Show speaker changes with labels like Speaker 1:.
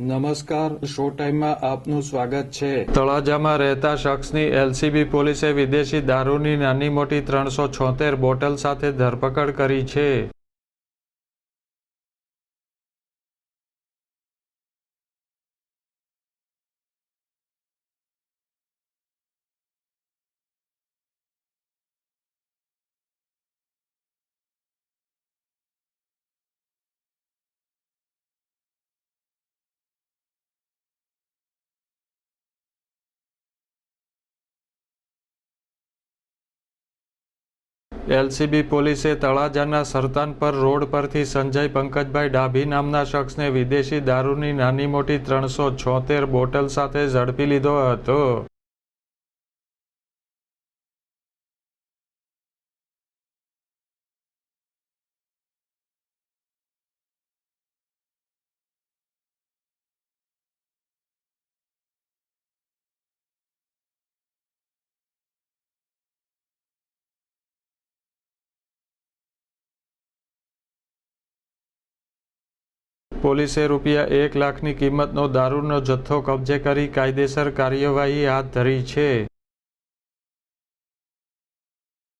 Speaker 1: નમસ્કાર, શો ટાઈમમાં આપનું સ્વાગત છે.
Speaker 2: તળાજામાં રહેતા શખ્સની એલસીબી પોલીસે વિદેશી દારૂની નાની મોટી ત્રણસો બોટલ સાથે ધરપકડ કરી છે. એલસીબી પોલીસે તળાજાના સરતાનપર રોડ પરથી સંજય પંકજભાઈ ડાભી નામના શખ્સને વિદેશી દારૂની નાની મોટી ત્રણસો છોતેર બોટલ સાથે ઝડપી લીધો હતો. પોલીસે રૂપિયા એક લાખની કિંમતનો દારૂનો જથ્થો કબજે કરી કાયદેસર કાર્યવાહી હાથ ધરી છે.